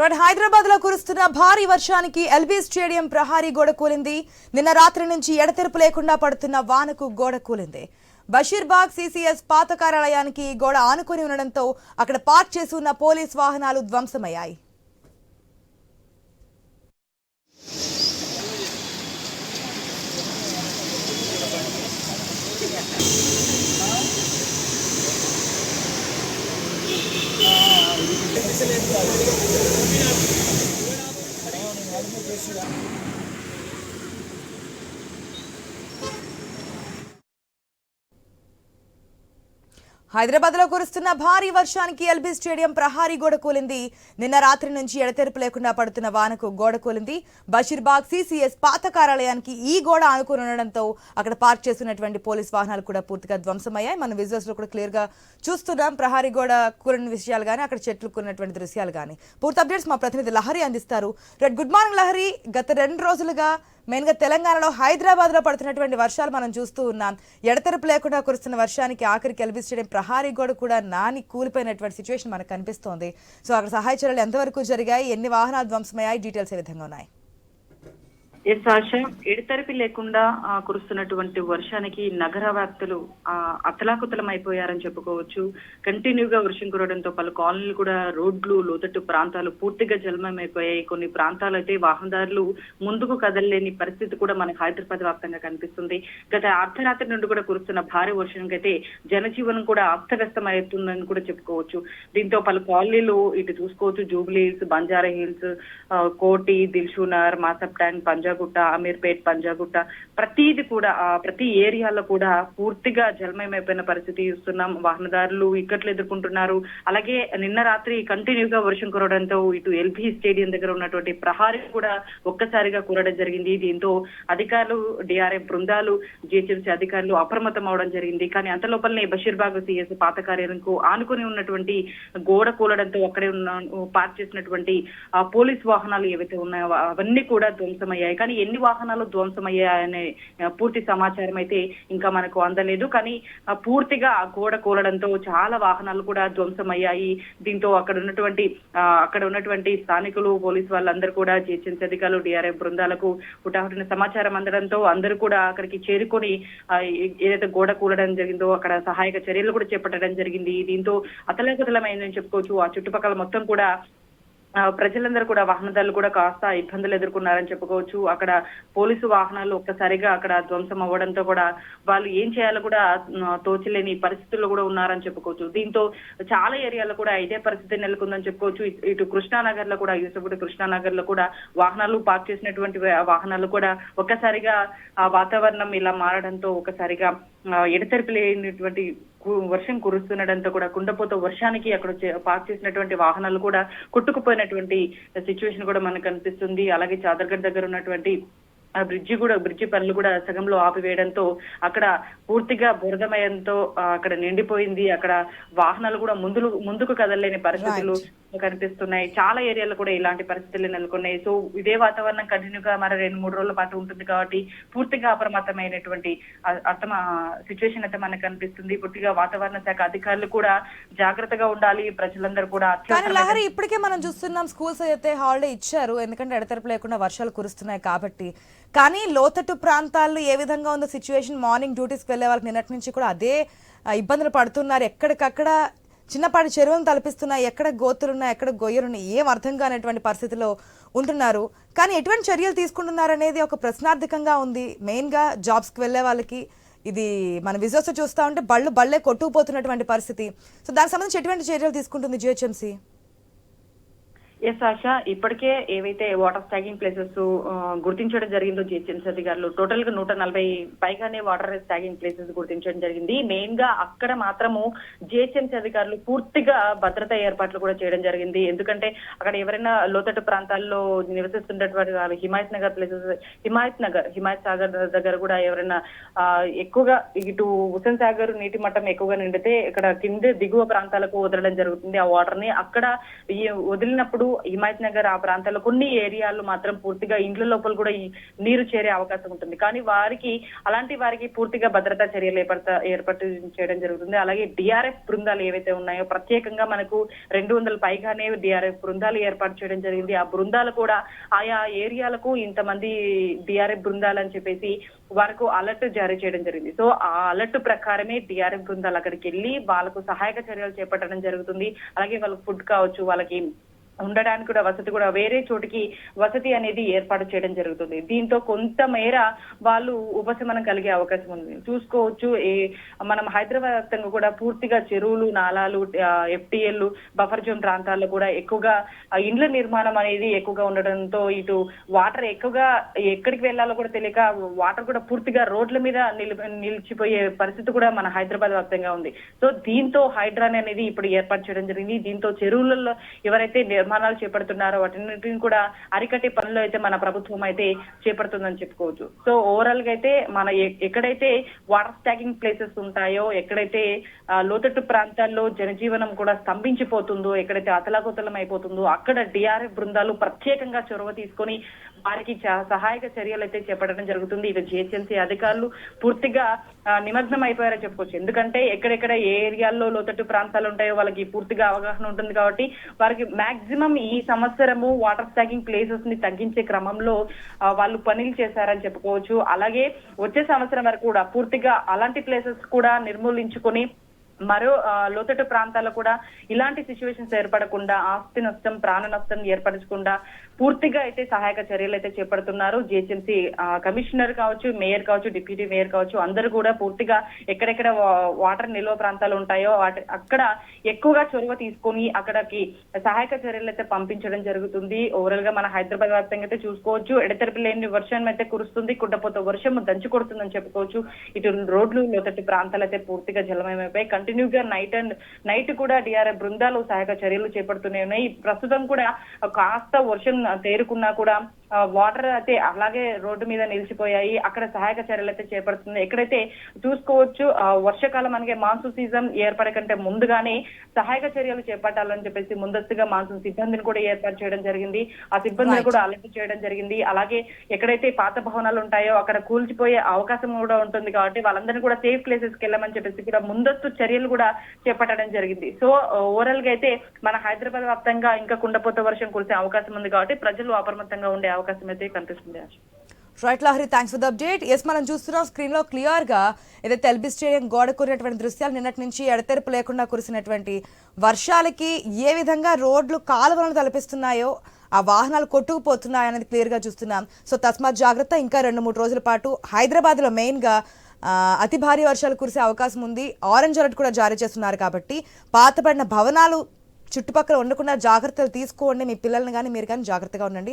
Right హైదరాబాద్లో కురుస్తున్న భారీ వర్షానికి ఎల్బీ స్టేడియం ప్రహారీ గోడ కూలింది. నిన్న రాత్రి నుంచి ఎడతెరుపు లేకుండా పడుతున్న వానకు గోడ కూలింది. బషీర్బాగ్ సిసిఎస్ పాత కార్యాలయానికి ఈ గోడ ఆనుకొని ఉండడంతో అక్కడ పార్క్ చేసి ఉన్న పోలీస్ వాహనాలు ధ్వంసమయ్యాయి. sila. హైదరాబాద్లో కురుస్తున్న భారీ వర్షానికి ఎల్బీ స్టేడియం ప్రహారీ గోడ కూలింది. నిన్న రాత్రి నుంచి ఎడతెరుపు లేకుండా పడుతున్న వానకు గోడ కూలింది. బషీర్బాగ్ సిసిఎస్ పాత కార్యాలయానికి ఈ గోడ ఆనుకుని ఉండడంతో అక్కడ పార్క్ చేస్తున్నటువంటి పోలీస్ వాహనాలు కూడా పూర్తిగా ధ్వంసమయ్యాయి. మనం విజువల్స్లో కూడా క్లియర్గా చూస్తున్నాం. ప్రహారీ గోడ కూలిన విషయాలు కానీ అక్కడ చెట్లు కూరినటువంటి దృశ్యాలు కానీ పూర్తి అప్డేట్స్ మా ప్రతినిధి లహరి అందిస్తారు. రెడ్ గుడ్ మార్నింగ్ లహరి. గత రెండు రోజులుగా మెయిన్గా తెలంగాణలో హైదరాబాద్లో పడుతున్నటువంటి వర్షాలు మనం చూస్తూ ఉన్నాం. ఎడతెరపు లేకుండా కురుస్తున్న వర్షానికి ఆఖరికి ఎల్బీ స్టేడియం ప్రహారీ గోడ కూడా నాని కూలిపోయినటువంటి సిచ్యువేషన్ మనకు కనిపిస్తోంది. సో అక్కడ సహాయ చర్యలు ఎంతవరకు జరిగాయి? ఎన్ని వాహనాలు ధ్వంసమయ్యాయి? డీటెయిల్స్ ఏ విధంగా ఉన్నాయి? ఎస్ ఆశ ఎడతెరిపి లేకుండా కురుస్తున్నటువంటి వర్షానికి నగర వ్యాప్తులు ఆ, అతలాకుతలం అయిపోయారని చెప్పుకోవచ్చు. కంటిన్యూగా వర్షం కురవడంతో పలు కాలనీలు కూడా రోడ్లు లోతట్టు ప్రాంతాలు పూర్తిగా జలమయమైపోయాయి. కొన్ని ప్రాంతాలు అయితే వాహనదారులు ముందుకు కదలలేని పరిస్థితి కూడా మనకి హైదరాబాద్ వ్యాప్తంగా కనిపిస్తుంది. గత అర్ధరాత్రి నుండి కూడా కురుస్తున్న భారీ వర్షంకి అయితే జనజీవనం కూడా అస్తవ్యస్తం అవుతుందని కూడా చెప్పుకోవచ్చు. దీంతో పలు కాలనీలు ఇటు చూసుకోవచ్చు. Jubilee hills Banjara hills Koti Dilsukhnagar Masab tank Panjagutta Ameerpet Panjagutta ప్రతిది కూడా ప్రతి ఏరియాలో కూడా పూర్తిగా జలమయమైపోయిన పరిస్థితి చూస్తున్నాం వాహనదారులు ఇక్కట్లు ఎదుర్కొంటున్నారు. అలాగే నిన్న రాత్రి కంటిన్యూ గా వర్షం కురవడంతో ఇటు ఎల్బీ స్టేడియం దగ్గర ఉన్నటువంటి ప్రహారీ కూడా ఒక్కసారిగా కురవడం జరిగింది. దీంతో అధికారులు డిఆర్ఎం బృందాలు జిహెచ్ఎంసీ అధికారులు అప్రమత్తం అవడం జరిగింది. కానీ అంత లోపలనే బషీర్బాగ్ సిఎస్ పాత కార్యాలయంకు ఆనుకుని ఉన్నటువంటి గోడ కూలడంతో అక్కడే ఉన్న పార్క్ చేసినటువంటి పోలీస్ వాహనాలు ఏవైతే ఉన్నాయో అవన్నీ కూడా ధ్వంసమయ్యాయి. కానీ ఎన్ని వాహనాలు ధ్వంసమయ్యాయనే పూర్తి సమాచారం అయితే ఇంకా మనకు అందలేదు. కానీ పూర్తిగా గోడ కూలడంతో చాలా వాహనాలు కూడా ధ్వంసమయ్యాయి. దీంతో అక్కడ ఉన్నటువంటి అక్కడ ఉన్నటువంటి స్థానికులు పోలీసు వాళ్ళందరూ కూడా జిహెచ్ఎంసీ అధికారులు డిఆర్ఎం బృందాలకు ఉటాహరణ సమాచారం అందడంతో అందరూ కూడా అక్కడికి చేరుకొని ఏదైతే గోడ కూలడం జరిగిందో అక్కడ సహాయక చర్యలు కూడా చేపట్టడం జరిగింది. దీంతో అతలకుతలమైందని చెప్పుకోవచ్చు. ఆ చుట్టుపక్కల మొత్తం కూడా ప్రజలందరూ కూడా వాహనదారులు కూడా కాస్త ఇబ్బందులు ఎదుర్కొన్నారని చెప్పుకోవచ్చు. అక్కడ పోలీసు వాహనాలు ఒక్కసారిగా అక్కడ ధ్వంసం అవ్వడంతో కూడా వాళ్ళు ఏం చేయాలో కూడా తోచలేని పరిస్థితుల్లో కూడా ఉన్నారని చెప్పుకోవచ్చు. దీంతో చాలా ఏరియాలో కూడా ఇదే పరిస్థితి నెలకొందని చెప్పుకోవచ్చు. ఇటు- కృష్ణానగర్లో కూడా యూసఫుడి కృష్ణానగర్లో కూడా వాహనాలు పార్క్ చేసినటువంటి వాహనాలు కూడా ఒక్కసారిగా ఆ వాతావరణం ఇలా మారడంతో ఒకసారిగా ఎడతెరిపి లేనటువంటి కు- వర్షం కురుస్తుండడంతో కూడా కుండపోత వర్షానికి అక్కడ పార్క్ చేసినటువంటి వాహనాలు కూడా కొట్టుకుపోయినటువంటి సిచ్యువేషన్ కూడా మనకు కనిపిస్తుంది. అలాగే చాదర్గఢ్ దగ్గర ఉన్నటువంటి ఆ బ్రిడ్జి కూడా బ్రిడ్జి పనులు కూడా సగంలో ఆపివేయడంతో అక్కడ పూర్తిగా బురదమయంతో అక్కడ నిండిపోయింది. అక్కడ వాహనాలు కూడా ముందు ముందుకు కదలలేని పరిస్థితులు కనిపిస్తున్నాయి. చాలా ఏరియాలో కూడా ఇలాంటి పరిస్థితులు నెలకొన్నాయి. సో ఇదే వాతావరణం కంటిన్యూగా మరి రెండు మూడు రోజుల పాటు ఉంటుంది కాబట్టి పూర్తిగా అప్రమత్తమైనటువంటి అర్థం సిచ్యువేషన్ అయితే మనకు కనిపిస్తుంది. పూర్తిగా వాతావరణ శాఖ అధికారులు కూడా జాగ్రత్తగా ఉండాలి. ప్రజలందరూ కూడా లహరి ఇప్పటికే మనం చూస్తున్నాం స్కూల్స్ అయితే హాలిడే ఇచ్చారు. ఎందుకంటే ఎడతెరపు లేకుండా వర్షాలు కురుస్తున్నాయి కాబట్టి. కానీ లోతట్టు ప్రాంతాల్లో ఏ విధంగా ఉందో సిచ్యువేషన్ మార్నింగ్ డ్యూటీస్కి వెళ్ళే వాళ్ళకి నిన్నటి నుంచి కూడా అదే ఇబ్బందులు పడుతున్నారు. ఎక్కడికక్కడ చిన్నపాటి చెరువులను తలపిస్తున్నాయి ఎక్కడ గోతులున్నాయి ఎక్కడ గొయ్యలున్నాయి ఏం అర్థం కానటువంటి పరిస్థితిలో ఉంటున్నారు. కానీ ఎటువంటి చర్యలు తీసుకుంటున్నారు అనేది ఒక ప్రశ్నార్థకంగా ఉంది. మెయిన్గా జాబ్స్కి వెళ్ళే వాళ్ళకి ఇది మన విజువల్స్ చూస్తూ ఉంటే బళ్ళు బళ్ళే కొట్టుకుపోతున్నటువంటి పరిస్థితి. సో దానికి సంబంధించి ఎటువంటి చర్యలు తీసుకుంటుంది జిహెచ్ఎంసీ? ఎస్ ఆశ ఇప్పటికే ఏవైతే వాటర్ స్టాగింగ్ ప్లేసెస్ గుర్తించడం జరిగిందో జిహెచ్ఎంసీ అధికారులు టోటల్గా నూట నలభై పైగానే వాటర్ స్టాగింగ్ ప్లేసెస్ గుర్తించడం జరిగింది. మెయిన్గా అక్కడ మాత్రము జిహెచ్ఎంసీ అధికారులు పూర్తిగా భద్రతా ఏర్పాట్లు కూడా చేయడం జరిగింది. ఎందుకంటే అక్కడ ఎవరైనా లోతట్టు ప్రాంతాల్లో నివసిస్తున్నటువంటి వాళ్ళు హిమాయత్ నగర్ ప్లేసెస్ హిమాయత్ నగర్ హిమాయత్ సాగర్ దగ్గర కూడా ఎవరైనా ఎక్కువగా ఇటు హుసేన్ సాగర్ నీటి మట్టం ఎక్కువగా నిండితే ఇక్కడ కింద దిగువ ప్రాంతాలకు వదలడం జరుగుతుంది. ఆ వాటర్ని అక్కడ వదిలినప్పుడు హిమాయత్ నగర్ ఆ ప్రాంతాల్లో కొన్ని ఏరియాలు మాత్రం పూర్తిగా ఇండ్ల లోపల కూడా నీరు చేరే అవకాశం ఉంటుంది. కానీ వారికి అలాంటి వారికి పూర్తిగా భద్రతా చర్యలు ఏర్పడతా ఏర్పాటు చేయడం జరుగుతుంది. అలాగే డిఆర్ఎఫ్ బృందాలు ఏవైతే ఉన్నాయో ప్రత్యేకంగా మనకు రెండు వందల పైగానే డిఆర్ఎఫ్ బృందాలు ఏర్పాటు చేయడం జరిగింది. ఆ బృందాలు కూడా ఆయా ఏరియాలకు ఇంతమంది డిఆర్ఎఫ్ బృందాలు అని చెప్పేసి వారికి అలర్ట్ జారీ చేయడం జరిగింది. సో ఆ అలర్ట్ ప్రకారమే డిఆర్ఎఫ్ బృందాలు అక్కడికి వెళ్ళి వాళ్ళకు సహాయక చర్యలు చేపట్టడం జరుగుతుంది. అలాగే వాళ్ళకి ఫుడ్ కావచ్చు వాళ్ళకి ఉండడానికి కూడా వసతి కూడా వేరే చోటికి వసతి అనేది ఏర్పాటు చేయడం జరుగుతుంది. దీంతో కొంత మేర వాళ్ళు ఉపశమనం కలిగే అవకాశం ఉంది. చూసుకోవచ్చు ఏ మనం హైదరాబాద్ వ్యాప్తంగా కూడా పూర్తిగా చెరువులు నాలాలు ఎఫ్టీఎల్ బఫర్ జోన్ ప్రాంతాల్లో కూడా ఎక్కువగా ఇండ్ల నిర్మాణం అనేది ఎక్కువగా ఉండడంతో ఇటు వాటర్ ఎక్కువగా ఎక్కడికి వెళ్ళాలో కూడా తెలియక వాటర్ కూడా పూర్తిగా రోడ్ల మీద నిలిచిపోయే పరిస్థితి కూడా మన హైదరాబాద్ వ్యాప్తంగా ఉంది. సో దీంతో హైడ్రాన్ అనేది ఇప్పుడు ఏర్పాటు చేయడం జరిగింది. దీంతో చెరువులలో ఎవరైతే నిర్మాణాలు చేపడుతున్నారో. వాటిని కూడా అరికట్టే పనులు అయితే మన ప్రభుత్వం అయితే చేపడుతుందని చెప్పుకోవచ్చు. సో ఓవరాల్గా అయితే మన ఎక్కడైతే వాటర్ స్టాకింగ్ ప్లేసెస్ ఉంటాయో ఎక్కడైతే లోతట్టు ప్రాంతాల్లో జనజీవనం కూడా స్తంభించిపోతుందో ఎక్కడైతే అతలాకుతలం అయిపోతుందో అక్కడ డిఆర్ఎఫ్ బృందాలు ప్రత్యేకంగా చొరవ తీసుకొని వారికి సహాయక చర్యలు అయితే చేపట్టడం జరుగుతుంది. ఇక జిహెచ్ఎంసీ అధికారులు పూర్తిగా నిమగ్నం అయిపోయారని చెప్పుకోవచ్చు. ఎందుకంటే ఎక్కడెక్కడ ఏ ఏరియాల్లో లోతట్టు ప్రాంతాలు ఉంటాయో వాళ్ళకి పూర్తిగా అవగాహన ఉంటుంది కాబట్టి వారికి మాక్సిమం ఈ సంవత్సరము వాటర్ స్టాకింగ్ ప్లేసెస్ని తగ్గించే క్రమంలో వాళ్ళు పనులు చేశారని చెప్పుకోవచ్చు. అలాగే వచ్చే సంవత్సరం వరకు కూడా పూర్తిగా అలాంటి ప్లేసెస్ కూడా నిర్మూలించుకొని మరో ఆ, లోతట్టు ప్రాంతాల్లో కూడా ఇలాంటి సిచ్యువేషన్స్ ఏర్పడకుండా ఆస్తి నష్టం ప్రాణ నష్టం ఏర్పరచకుండా పూర్తిగా అయితే సహాయక చర్యలు అయితే చేపడుతున్నారు. జిహెచ్ఎంసీ కమిషనర్ కావచ్చు మేయర్ కావచ్చు డిప్యూటీ మేయర్ కావచ్చు అందరూ కూడా పూర్తిగా ఎక్కడెక్కడ వా- వాటర్ నిల్వ ప్రాంతాలు ఉంటాయో వాటి అక్కడ ఎక్కువగా చొరవ తీసుకొని అక్కడికి సహాయక చర్యలు అయితే పంపించడం జరుగుతుంది. ఓవరాల్గా మన హైదరాబాద్ వ్యాప్తంగా అయితే చూసుకోవచ్చు. ఎడతెరిపి లేని వర్షం అయితే కురుస్తుంది. కుట్టపోత వర్షం దంచి కొడుతుందని చెప్పుకోవచ్చు. ఇటు రోడ్లు లోతట్టు ప్రాంతాలు అయితే పూర్తిగా జలమయమైపోయి కంటిన్యూగా నైట్ అండ్ నైట్ కూడా డిఆర్ఎఫ్ బృందాలు సహాయక చర్యలు చేపడుతూనే ఉన్నాయి ప్రస్తుతం కూడా కాస్త వర్షం తేరుకున్నా కూడా వాటర్ అయితే అలాగే రోడ్డు మీద నిలిచిపోయాయి. అక్కడ సహాయక చర్యలు అయితే చేపడుతుంది ఎక్కడైతే చూసుకోవచ్చు వర్షాకాలం మనకి మాన్సూన్ సీజన్ ఏర్పడే కంటే ముందుగానే సహాయక చర్యలు చేపట్టాలని చెప్పేసి ముందస్తుగా మాన్సూన్ సిబ్బందిని కూడా ఏర్పాటు చేయడం జరిగింది. ఆ సిబ్బందిని. కూడా అలర్ట్ చేయడం జరిగింది. అలాగే ఎక్కడైతే పాత భవనాలు ఉంటాయో అక్కడ కూల్చిపోయే అవకాశం కూడా ఉంటుంది కాబట్టి వాళ్ళందరినీ కూడా సేఫ్ ప్లేసెస్కి వెళ్ళమని చెప్పేసి కూడా ముందస్తు చర్యలు కూడా చేపట్టడం జరిగింది. సో ఓవరాల్గా అయితే మన హైదరాబాద్ వ్యాప్తంగా ఇంకా కుండపోత వర్షం కురిసే అవకాశం ఉంది కాబట్టి ప్రజలు అప్రమత్తంగా ఉండే అవకాశం అయితే కనిపిస్తుంది right Lahari thanks for the update yes మనం చూస్తున్నాం స్క్రీన్లో క్లియర్గా ఏదైతే ఎల్బీ స్టేడియం గోడ కూరినటువంటి దృశ్యాలు నిన్నటి నుంచి ఎడతెరుపు లేకుండా కురిసినటువంటి వర్షాలకి ఏ విధంగా రోడ్లు కాలువలను తలపిస్తున్నాయో ఆ వాహనాలు కొట్టుకుపోతున్నాయి అనేది క్లియర్గా చూస్తున్నాం. సో తస్మాత్ జాగ్రత్త ఇంకా రెండు మూడు రోజుల పాటు హైదరాబాద్లో మెయిన్గా అతి భారీ వర్షాలు కురిసే అవకాశం ఉంది. ఆరెంజ్ అలర్ట్ కూడా జారీ చేస్తున్నారు కాబట్టి పాతబడిన భవనాలు చుట్టుపక్కల ఉండకుండా జాగ్రత్తలు తీసుకోండి. మీ పిల్లల్ని కానీ మీరు కానీ జాగ్రత్తగా ఉండండి.